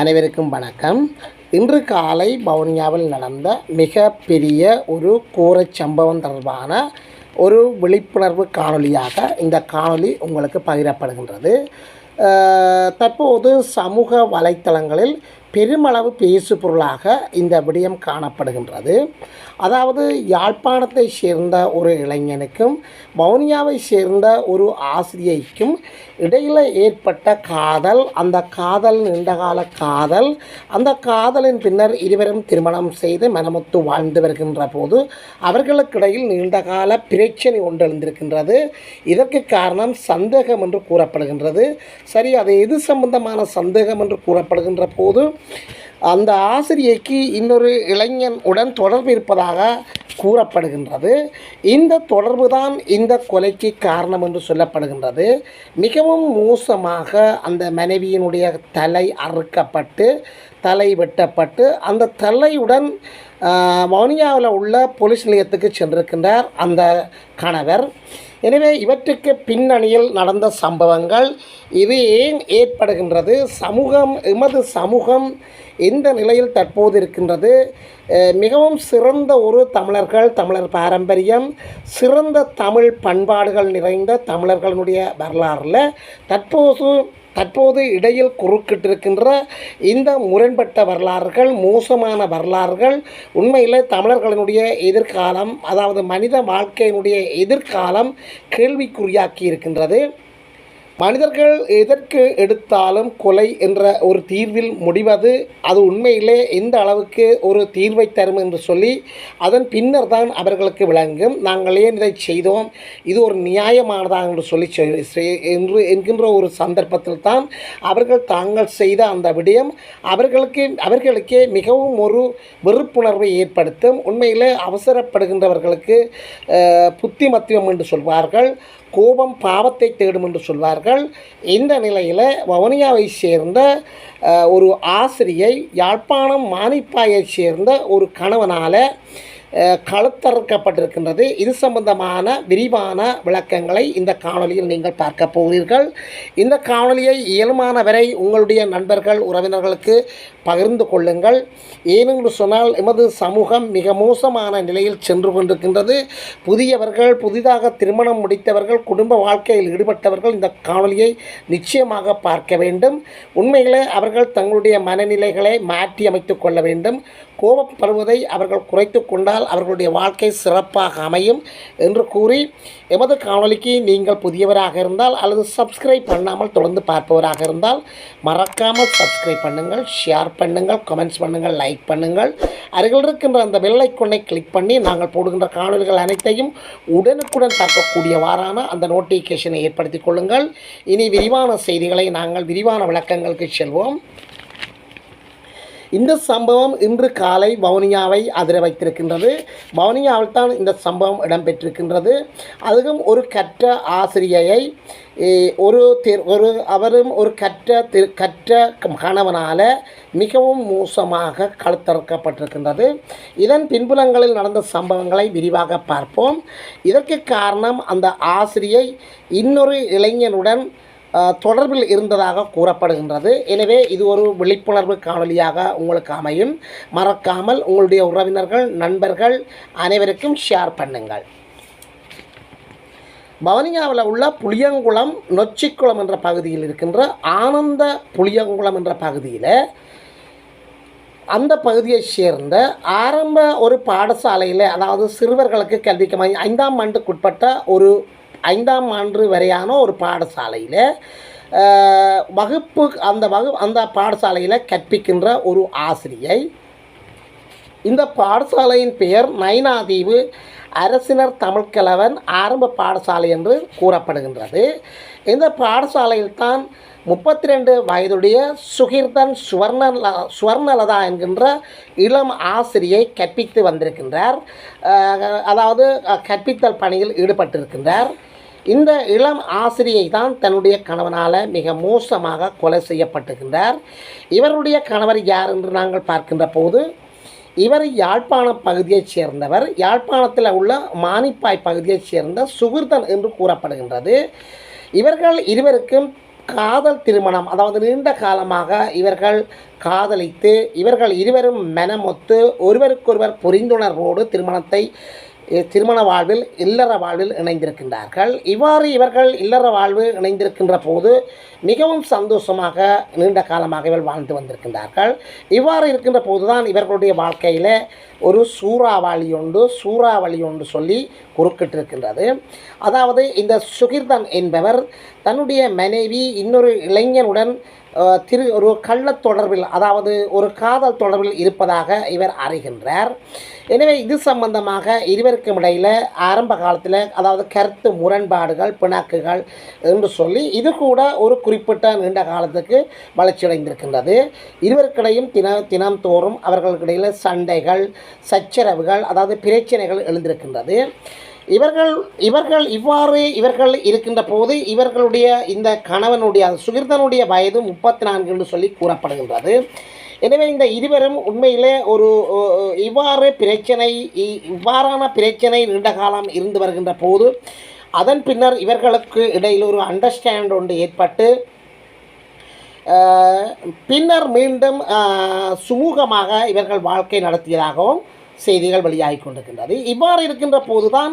அனைவருக்கும் வணக்கம். இன்று காலை வவுனியாவில் நடந்த மிக பெரிய ஒரு கோரச் சம்பவம் தொடர்பான ஒரு விழிப்புணர்வு காணொளியாக இந்த காணொளி உங்களுக்கு பகிரப்படுகின்றது. தற்போது சமூக வலைத்தளங்களில் பெருமளவு பேசு பொருளாக இந்த விடயம் காணப்படுகின்றது. அதாவது யாழ்ப்பாணத்தை சேர்ந்த ஒரு இளைஞனுக்கும் வவுனியாவை சேர்ந்த ஒரு ஆசிரியைக்கும் இடையில் ஏற்பட்ட காதல் அந்த காதல் நீண்டகால காதல் அந்த காதலின் பின்னர் இருவரும் திருமணம் செய்து மனமுத்து வாழ்ந்து வருகின்ற போது அவர்களுக்கிடையில் நீண்டகால பிரச்சனை ஒன்றெழுந்திருக்கின்றது. இதற்கு காரணம் சந்தேகம் என்று கூறப்படுகின்றது. சரி அது எது சம்பந்தமான சந்தேகம் என்று கூறப்படுகின்ற போது அந்த ஆசிரியைக்கு இன்னொரு இளைஞன் உடன் தொடர்பு இருப்பதாக கூறப்படுகின்றது. இந்த தொடர்பு தான் இந்த கொலைக்கு காரணம் என்று சொல்லப்படுகின்றது. மிகவும் மோசமாக அந்த மனைவியினுடைய தலை அறுக்கப்பட்டு தலை வெட்டப்பட்டு அந்த தலையுடன் வவுனியாவில் உள்ள போலீஸ் நிலையத்துக்கு சென்றிருக்கின்றார் அந்த கணவர். எனவே இவற்றுக்கு பின்னணியில் நடந்த சம்பவங்கள் இது ஏன் ஏற்படுகின்றது? சமூகம் எமது சமூகம் எந்த நிலையில் தற்போது இருக்கின்றது? மிகவும் சிறந்த ஒரு தமிழர்கள் தமிழர் பாரம்பரியம் சிறந்த தமிழ் பண்பாடுகள் நிறைந்த தமிழர்களுடைய வரலாறில் தற்போது தற்போது இடையில் குறுக்கிட்டிருக்கின்ற இந்த முரண்பட்ட வரலாறுகள் மோசமான வரலாறுகள் உண்மையில் தமிழர்களினுடைய எதிர்காலம் அதாவது மனித வாழ்க்கையினுடைய எதிர்காலம் கேள்விக்குறியாக்கி இருக்கின்றது மனிதர்கள் எதற்கு எடுத்தாலும் கொலை என்ற ஒரு தீர்வில் முடிவது அது உண்மையிலே எந்த அளவுக்கு ஒரு தீர்வை தரும் என்று சொல்லி அதன் பின்னர் தான் அவர்களுக்கு விளங்கும். நாங்கள் ஏன் இதை செய்தோம்? இது ஒரு நியாயமானதா என்று சொல்லி செ- என்று என்கின்ற ஒரு சந்தர்ப்பத்தில் தான் அவர்கள் தாங்கள் செய்த அந்த விடயம் அவர்களுக்கு அவர்களுக்கே மிகவும் ஒரு வெறுப்புணர்வை ஏற்படுத்தும். உண்மையில் அவசரப்படுகின்றவர்களுக்கு அஹ், புத்திமத்தியம் என்று சொல்வார்கள். கோபம் பாவத்தை தேடும் என்று சொல்வார்கள். இந்த நிலையில் வவுனியாவை சேர்ந்த ஒரு ஆசிரியை யாழ்ப்பாணம் மானிப்பாயைச் சேர்ந்த ஒரு கணவனால் கழுத்தறுக்கப்பட்டிருக்கின்றது. இது சம்பந்தமான விரிவான விளக்கங்களை இந்த காணொலியில் நீங்கள் பார்க்க போகிறீர்கள். இந்த காணொலியை இயலுமான வரை உங்களுடைய நண்பர்கள் உறவினர்களுக்கு பகிர்ந்து கொள்ளுங்கள். ஏனென்று சொன்னால் எமது சமூகம் மிக மோசமான நிலையில் சென்று கொண்டிருக்கின்றது. புதியவர்கள் புதிதாக திருமணம் முடித்தவர்கள் குடும்ப வாழ்க்கையில் ஈடுபட்டவர்கள் இந்த காணொலியை நிச்சயமாக பார்க்க வேண்டும். உண்மையிலே அவர்கள் தங்களுடைய மனநிலைகளை மாற்றி அமைத்து கொள்ள வேண்டும். கோபப்படுவதை அவர்கள் குறைத்து கொண்டால் அவர்களுடைய வாழ்க்கை சிறப்பாக அமையும் என்று கூறி எமது காணொலிக்கு நீங்கள் புதியவராக இருந்தால் அல்லது சப்ஸ்கிரைப் பண்ணாமல் தொடர்ந்து பார்ப்பவராக இருந்தால் மறக்காமல் சப்ஸ்கிரைப் பண்ணுங்கள் ஷேர் பண்ணுங்கள் கமெண்ட்ஸ் பண்ணுங்கள் லைக் பண்ணுங்கள். அருகில் இருக்கின்ற அந்த பெல் கிளிக் பண்ணி நாங்கள் போடுகின்ற காணொலிகள் அனைத்தையும் உடனுக்குடன் பார்க்கக்கூடியவாறான அந்த நோட்டிஃபிகேஷனை ஏற்படுத்திக் கொள்ளுங்கள். இனி விரிவான செய்திகளை நாங்கள் விரிவான விளக்கங்களுக்கு செல்வோம். இந்த சம்பவம் இன்று காலை வவுனியாவை அதிர வைத்திருக்கின்றது. வவுனியாவில் தான் இந்த சம்பவம் இடம்பெற்றிருக்கின்றது. அதுவும் ஒரு கற்ற ஆசிரியையை ஒரு திரு ஒரு அவரும் ஒரு கற்ற திரு கற்ற கணவனால் மிகவும் மோசமாக கழுத்தறுக்கப்பட்டிருக்கின்றது. இதன் பின்புலங்களில் நடந்த சம்பவங்களை விரிவாக பார்ப்போம். இதற்கு காரணம் அந்த ஆசிரியை இன்னொரு இளைஞனுடன் தொடர்பில் இருந்ததாக கூறப்படுகின்றது. எனவே இது ஒரு விழிப்புணர்வு காணொலியாக உங்களுக்கு அமையும். மறக்காமல் உங்களுடைய உறவினர்கள் நண்பர்கள் அனைவருக்கும் ஷேர் பண்ணுங்கள். பவனியாவில் உள்ள புளியங்குளம் நொச்சிக்குளம் என்ற பகுதியில் இருக்கின்ற ஆனந்த புளியங்குளம் என்ற பகுதியில் அந்த பகுதியைச் சேர்ந்த ஆரம்ப ஒரு பாடசாலையில் அதாவது சிறுவர்களுக்கு கல்விக்கு ஐந்தாம் ஆண்டுக்குட்பட்ட ஒரு ஐந்தாம் ஆண்டு வரையான ஒரு பாடசாலையில் வகுப்பு அந்த வகு அந்த பாடசாலையில் கற்பிக்கின்ற ஒரு ஆசிரியை. இந்த பாடசாலையின் பெயர் நைனாதீவு அரசினர் தமிழ்கலவன் ஆரம்ப பாடசாலை என்று கூறப்படுகின்றது. இந்த பாடசாலையில் தான் முப்பத்தி ரெண்டு வயதுடைய சுகிர்தன் சுவர்ண சுவர்ணலதா என்கின்ற இளம் ஆசிரியை கற்பித்து வந்திருக்கின்றார். அதாவது கற்பித்தல் பணியில் ஈடுபட்டிருக்கின்றார். இந்த இளம் ஆசிரியை தான் தன்னுடைய கணவனால் மிக மோசமாக கொலை செய்யப்பட்டிருக்கின்றார். இவருடைய கணவர் யார் என்று நாங்கள் பார்க்கின்ற போது இவர் யாழ்ப்பாணம் பகுதியைச் சேர்ந்தவர். யாழ்ப்பாணத்தில் உள்ள மானிப்பாய் பகுதியைச் சேர்ந்த சுகிர்தன் என்று கூறப்படுகின்றது. இவர்கள் இருவருக்கும் காதல் திருமணம் அதாவது நீண்ட காலமாக இவர்கள் காதலித்து இவர்கள் இருவரும் மனமொத்து ஒருவருக்கொருவர் புரிந்துணர்வோடு திருமணத்தை திருமண வாழ்வில் இல்லற வாழ்வில் இணைந்திருக்கின்றார்கள். இவ்வாறு இவர்கள் இல்லற வாழ்வு இணைந்திருக்கின்ற போது மிகவும் சந்தோஷமாக நீண்ட காலமாக இவர்கள் வாழ்ந்து வந்திருக்கின்றார்கள். இவ்வாறு இருக்கின்ற போதுதான் இவர்களுடைய வாழ்க்கையில் ஒரு சூறாவளி ஒன்று சூறாவளி ஒன்று சொல்லி குறுக்கிட்டிருக்கின்றது. அதாவது இந்த சுகிர்தன் என்பவர் தன்னுடைய மனைவி இன்னொரு இளைஞனுடன் திரு ஒரு கள்ளத் தொடர்பில் அதாவது ஒரு காதல் தொடர்பில் இருப்பதாக இவர் அறிகின்றார். எனவே இது சம்பந்தமாக இருவருக்கும் இடையில் ஆரம்ப காலத்தில் அதாவது கருத்து முரண்பாடுகள் பிணக்குகள் என்று சொல்லி இது கூட ஒரு குறிப்பிட்ட நீண்ட காலத்துக்கு வளர்ச்சியடைந்திருக்கின்றது. இருவருக்கிடையும் தின தினந்தோறும் அவர்களுக்கிடையில் சண்டைகள் சச்சரவுகள் அதாவது பிரச்சனைகள் எழுந்திருக்கின்றது. இவர்கள் இவர்கள் இவ்வாறு இவர்கள் இருக்கின்ற போது இவர்களுடைய இந்த கணவனுடைய சுகிர்தனுடைய வயது முப்பத்தி நான்கு என்று சொல்லி கூறப்படுகின்றது. எனவே இந்த இருவரும் உண்மையிலே ஒரு இவ்வாறு பிரச்சனை இ- இவ்வாறான பிரச்சனை நீண்ட காலம் இருந்து வருகின்ற போது அதன் பின்னர் இவர்களுக்கு இடையில் ஒரு அண்டர்ஸ்டாண்ட் ஒன்று ஏற்பட்டு பின்னர் மீண்டும் சுமூகமாக இவர்கள் வாழ்க்கை நடத்தியதாகவும் செய்திகள் வெளியாகி கொண்டிருக்கின்றது. இவ்வாறு இருக்கின்ற போதுதான்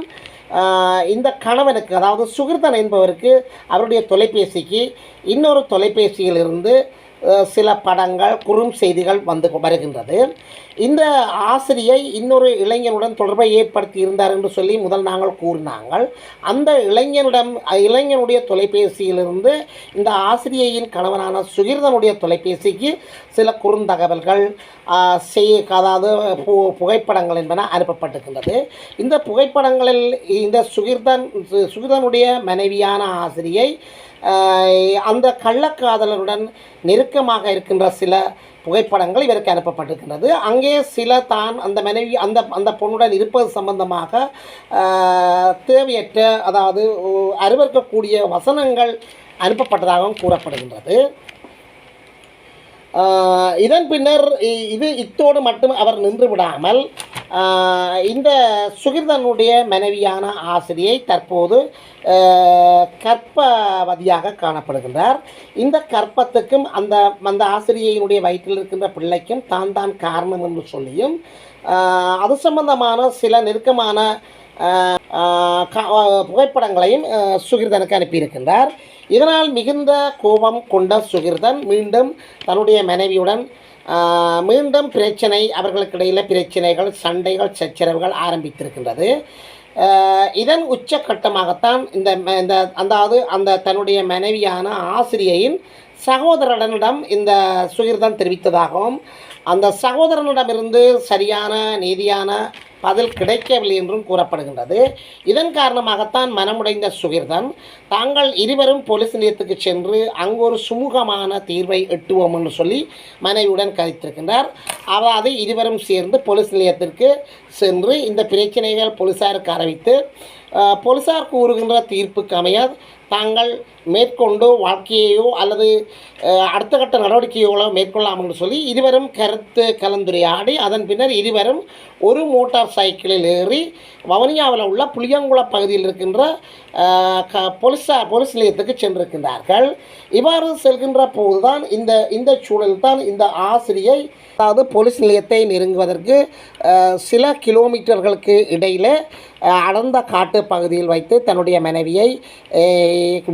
இந்த கணவனுக்கு அதாவது சுகிர்தன் என்பவருக்கு அவருடைய தொலைபேசிக்கு இன்னொரு தொலைபேசியிலிருந்து சில படங்கள் குறும் செய்திகள் வந்து வருகின்றது. இந்த ஆசிரியை இன்னொரு இளைஞனுடன் தொடர்பை ஏற்படுத்தி இருந்தார் என்று சொல்லி முதல் நாங்கள் கூறினாங்கள். அந்த இளைஞனிடம் இளைஞனுடைய தொலைபேசியிலிருந்து இந்த ஆசிரியையின் கணவனான சுகிர்தனுடைய தொலைபேசிக்கு சில குறுந்தகவல்கள் செய் அதாவது பு புகைப்படங்கள் என்பன அனுப்பப்பட்டிருக்கின்றது. இந்த புகைப்படங்களில் இந்த சுகிர்தன் சு- சுகிர்தனுடைய மனைவியான ஆசிரியை அந்த கள்ளக்காதலருடன் நெருக்கமாக இருக்கின்ற சில புகைப்படங்கள் இவருக்கு அனுப்பப்பட்டிருக்கின்றது. அங்கே சில தான் அந்த மனைவி அந்த அந்த பொண்ணுடன் இருப்பது சம்பந்தமாக தேவையற்ற அதாவது ஓ- அருவருக்கக்கூடிய வசனங்கள் அனுப்பப்பட்டதாகவும் கூறப்படுகின்றது. இதன் பின்னர் இ- இது இத்தோடு மட்டும் அவர் நின்று விடாமல் இந்த சுகிர்தனுடைய மனைவியான ஆசிரியை தற்போது கற்பவதியாக காணப்படுகின்றார். இந்த கற்பத்துக்கும் அந்த அந்த ஆசிரியையினுடைய வயிற்றில் இருக்கின்ற பிள்ளைக்கும் தான் தான் காரணம் என்று சொல்லியும் அது சம்பந்தமான சில நெருக்கமான புகைப்படங்களையும் சுகிர்தனுக்கு அனுப்பியிருக்கின்றார். இதனால் மிகுந்த கோபம் கொண்ட சுகிர்தன் மீண்டும் தன்னுடைய மனைவியுடன் மீண்டும் பிரச்சனை அவர்களுக்கிடையில் பிரச்சனைகள் சண்டைகள் சச்சரவுகள் ஆரம்பித்திருக்கின்றது. இதன் உச்சக்கட்டமாகத்தான் இந்த இந்த அதாவது அந்த தன்னுடைய மனைவியான ஆசிரியையின் சகோதரனிடம் இந்த சுகிர்தன் தெரிவித்ததாகவும் அந்த சகோதரனிடமிருந்து சரியான நீதியான பதில் கிடைக்கவில்லை என்றும் கூறப்படுகின்றது. இதன் காரணமாகத்தான் மனமுடைந்த சுகிர்தன் தாங்கள் இருவரும் போலீஸ் நிலையத்துக்கு சென்று அங்கு ஒரு சுமூகமான தீர்வை எட்டுவோம் என்று சொல்லி மனைவியுடன் கதைத்திருக்கின்றார் அதாவது இருவரும் சேர்ந்து போலீஸ் நிலையத்திற்கு சென்று இந்த பிரச்சனைகள் போலீஸாருக்கு அறிவித்து போலீஸார் கூறுகின்ற தீர்ப்புக்கு அமைய தாங்கள் மேற்கொண்டு வாழ்க்கையையோ அல்லது அடுத்த கட்ட நடவடிக்கைகளோ மேற்கொள்ளாமல் சொல்லி இருவரும் கருத்து கலந்துரையாடி அதன் பின்னர் இருவரும் ஒரு மோட்டார் சைக்கிளில் ஏறி வவுனியாவில் உள்ள புளியங்குளம் பகுதியில் இருக்கின்ற க போலீஸார் போலீஸ் நிலையத்துக்கு சென்றிருக்கின்றார்கள். இவ்வாறு செல்கின்ற போதுதான் இந்த இந்த சூழலில் தான் இந்த ஆசிரியை அதாவது போலீஸ் நிலையத்தை நெருங்குவதற்கு சில கிலோமீட்டர்களுக்கு இடையில் அடர்ந்த காட்டு பகுதியில் வைத்து தன்னுடைய மனைவியை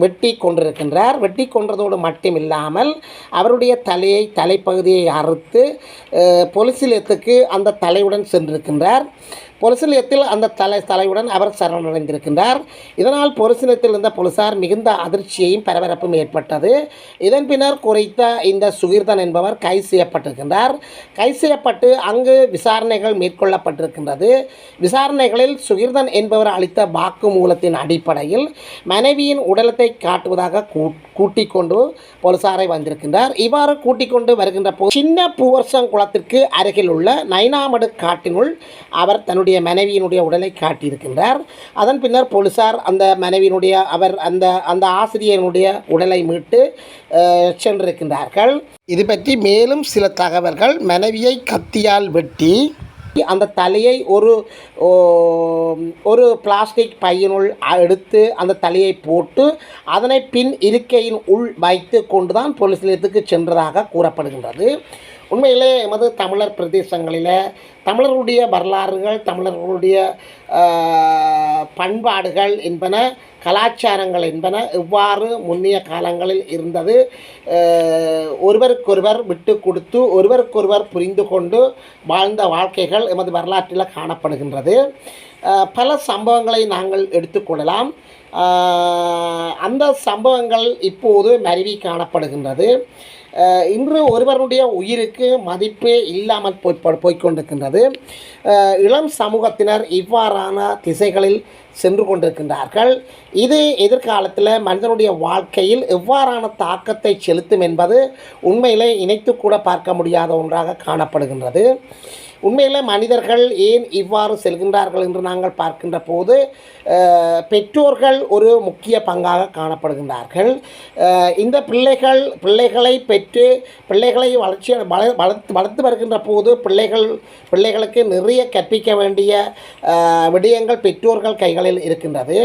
வெட்டி கொண்டிருக்கின்றார் வெட்டி கொன்றதோடு மட்டுமில்லாமல் அவருடைய தலையை தலைப்பகுதியை அறுத்து பொலிசிலத்துக்கு அந்த தலையுடன் சென்றிருக்கின்றார். பொலிசிலியத்தில் அந்த தலை தலையுடன் அவர் சரணடைந்திருக்கின்றார். இதனால் பொலிசிலியத்தில் இருந்த போலீசார் மிகுந்த அதிர்ச்சியையும் பரபரப்பும் ஏற்பட்டது. இதன் பின்னர் குறைத்த இந்த சுகீர்தன் என்பவர் கைது செய்யப்பட்டிருக்கின்றார். கைது செய்யப்பட்டு அங்கு விசாரணைகள் மேற்கொள்ளப்பட்டிருக்கின்றது. விசாரணைகளில் சுகீர்தன் என்பவர் அளித்த வாக்குமூலத்தின் அடிப்படையில் மனைவியின் உடலத்தை காட்டுவதாக கூ- கூட்டிக் கொண்டு போலீசாரை வந்திருக்கின்றார். இவ்வாறு கூட்டிக் கொண்டு வருகின்ற போது சின்ன பூவர்சங்குளத்திற்கு அருகில் உள்ள நைனாமடு காட்டினுள் அவர் தன்னுடைய மனைவியினுடைய உடலை காட்டியிருக்கின்றார். அதன் பின்னர் போலீசார் அந்த மனைவியினுடைய அவர் அந்த அந்த ஆசிரியனுடைய உடலை மீட்டு சென்றிருக்கின்றார்கள். இது பற்றி மேலும் சில தகவல்கள் மனைவியை கத்தியால் வெட்டி அந்த தலையை ஒரு ஓ, ஒரு பிளாஸ்டிக் பையனுள் எடுத்து அந்த தலையை போட்டு அதனை பின் இருக்கையின் உள் வைத்து கொண்டு தான் போலீஸ் நிலையத்துக்கு சென்றதாக கூறப்படுகின்றது. உண்மையிலே எமது தமிழர் பிரதேசங்களில் தமிழர்களுடைய வரலாறுகள் தமிழர்களுடைய பண்பாடுகள் என்பன கலாச்சாரங்கள் என்பன எவ்வாறு முன்னைய காலங்களில் இருந்தது ஒருவருக்கொருவர் விட்டு கொடுத்து ஒருவருக்கொருவர் புரிந்து கொண்டு வாழ்ந்த வாழ்க்கைகள் எமது வரலாற்றில் காணப்படுகின்றது. பல சம்பவங்களை நாங்கள் எடுத்துக்கொள்ளலாம் அந்த சம்பவங்கள் இப்போது மருவி காணப்படுகின்றது. இன்று ஒருவருடைய உயிருக்கு மதிப்பே இல்லாமல் போய் போய்கொண்டிருக்கின்றது இளம் சமூகத்தினர் இவ்வாறான திசைகளில் சென்று கொண்டிருக்கின்றார்கள். இது எதிர்காலத்தில் மனிதனுடைய வாழ்க்கையில் எவ்வாறான தாக்கத்தை செலுத்தும் என்பது உண்மையிலே இணைத்து கூட பார்க்க முடியாத ஒன்றாக காணப்படுகின்றது. உண்மையில் மனிதர்கள் ஏன் இவ்வாறு செல்கின்றார்கள் என்று நாங்கள் பார்க்கின்ற போது பெற்றோர்கள் ஒரு முக்கிய பங்காக காணப்படுகின்றார்கள். இந்த பிள்ளைகள் பிள்ளைகளை பெ பெற்று பிள்ளைகளை வளர்ச்சி வள வளர்த்து வளர்த்து வருகின்ற போது பிள்ளைகள் பிள்ளைகளுக்கு நிறைய கற்பிக்க வேண்டிய விடயங்கள் பெற்றோர்கள் கைகளில் இருக்கின்றது.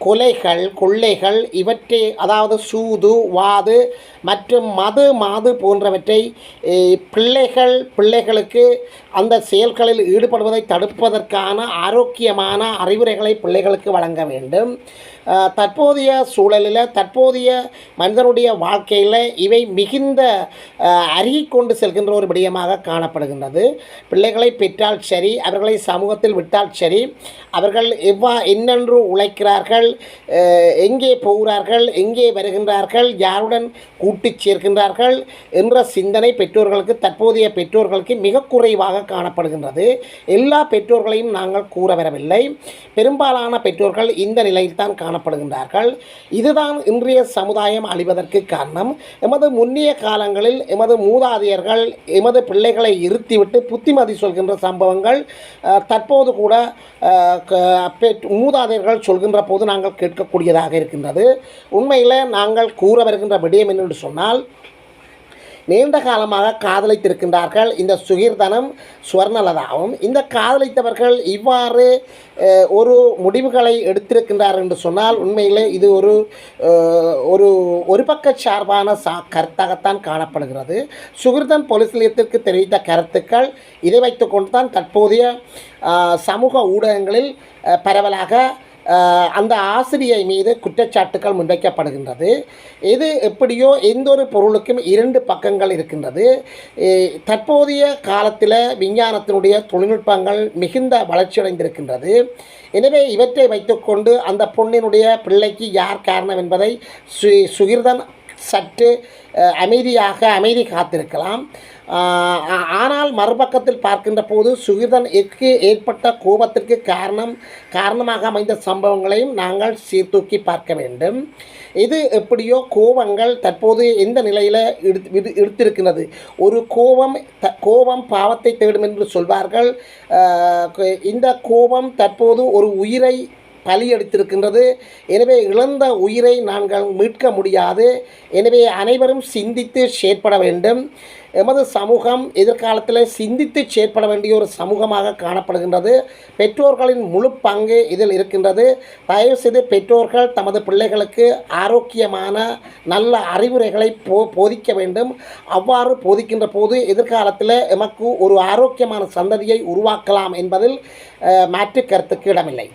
கொலைகள் கொள்ளைகள் இவற்றை அதாவது சூது வாது மற்றும் மது மாது போன்றவற்றை பிள்ளைகள் பிள்ளைகளுக்கு அந்த செயல்களில் ஈடுபடுவதை தடுப்பதற்கான ஆரோக்கியமான அறிவுரைகளை பிள்ளைகளுக்கு வழங்க வேண்டும். தற்போதைய சூழலில் தற்போதைய மனிதனுடைய வாழ்க்கையில் இவை மிகுந்த அருகி கொண்டு செல்கின்ற ஒரு விடயமாக காணப்படுகின்றது. பிள்ளைகளை பெற்றால் சரி அவர்களை சமூகத்தில் விட்டால் சரி அவர்கள் எவ்வா என்னென்று உழைக்கிறார்கள் அஹ், எங்கே போகிறார்கள் எங்கே வருகின்றார்கள் யாருடன் கூட்டிச் சேர்க்கின்றார்கள் என்ற சிந்தனை பெற்றோர்களுக்கு தற்போதைய பெற்றோர்களுக்கு மிக குறைவாக காணப்படுகின்றது. எல்லா பெற்றோர்களையும் நாங்கள் கூற வரவில்லை. பெரும்பாலான பெற்றோர்கள் இந்த நிலையில்தான் காணப்படுகின்றார்கள். இதுதான் இன்றைய சமுதாயம் அழிவதற்கு காரணம். எமது முன்னிய காலங்களில் எமது மூதாதையர்கள் எமது பிள்ளைகளை இருத்திவிட்டு புத்திமதி சொல்கின்ற சம்பவங்கள் தற்போது கூட மூதாதையர்கள் சொல்கின்ற போது நான் நாங்கள் கேட்கக்கூடியதாக இருக்கின்றது. உண்மையில் நாங்கள் கூற வருகின்ற விடயம் என்று சொன்னால் நீண்ட காலமாக காதலித்திருக்கின்றார்கள். இந்த சுகீர்தனம் சுவர்ணலதாவும் இந்த காதலித்தவர்கள் இவ்வாறு ஒரு முடிவுகளை எடுத்திருக்கின்றார் என்று சொன்னால் உண்மையிலே இது ஒரு ஒரு ஒரு பக்க சார்பான சா கருத்தாகத்தான் காணப்படுகிறது. சுகிர்தன் போலீஸ் நிலையத்திற்கு தெரிவித்த கருத்துக்கள் இதை வைத்துக்கொண்டு தான் தற்போதைய சமூக ஊடகங்களில் பரவலாக அந்த ஆசிரியை மீது குற்றச்சாட்டுகள் முன்வைக்கப்படுகின்றது. இது எப்படியோ எந்த ஒரு பொருளுக்கும் இரண்டு பக்கங்கள் இருக்கின்றது. தற்போதைய காலத்தில் விஞ்ஞானத்தினுடைய தொழில்நுட்பங்கள் மிகுந்த வளர்ச்சியடைந்திருக்கின்றது. எனவே இவற்றை வைத்துக்கொண்டு அந்த பொண்ணினுடைய பிள்ளைக்கு யார் காரணம் என்பதை சு சுகிர்தன் சற்று அமைதியாக அமைதி காத்திருக்கலாம். ஆனால் மறுபக்கத்தில் பார்க்கின்ற போது சுகிர்தனுக்கு ஏற்பட்ட கோபத்திற்கு காரணம் காரணமாக அமைந்த சம்பவங்களையும் நாங்கள் சீர்தூக்கி பார்க்க வேண்டும். இது எப்படியோ கோபங்கள் தற்போது எந்த நிலையில் எடுத்து விடு எடுத்திருக்கிறது? ஒரு கோபம் த கோபம் பாவத்தை தேடும் என்று சொல்வார்கள். இந்த கோபம் தற்போது ஒரு உயிரை பலி எடுத்திருக்கின்றது எனவே இழந்த உயிரை நாங்கள் மீட்க முடியாது. எனவே அனைவரும் சிந்தித்து செயற்பட வேண்டும். எமது சமூகம் எதிர்காலத்தில் சிந்தித்து செயற்பட வேண்டிய ஒரு சமூகமாக காணப்படுகின்றது. பெற்றோர்களின் முழு பங்கு இதில் இருக்கின்றது. தயவுசெய்து பெற்றோர்கள் தமது பிள்ளைகளுக்கு ஆரோக்கியமான நல்ல அறிவுரைகளை போ போதிக்க வேண்டும். அவ்வாறு போதிக்கின்ற போது எதிர்காலத்தில் எமக்கு ஒரு ஆரோக்கியமான சந்ததியை உருவாக்கலாம் என்பதில் மாற்று கருத்துக்கு இடமில்லை.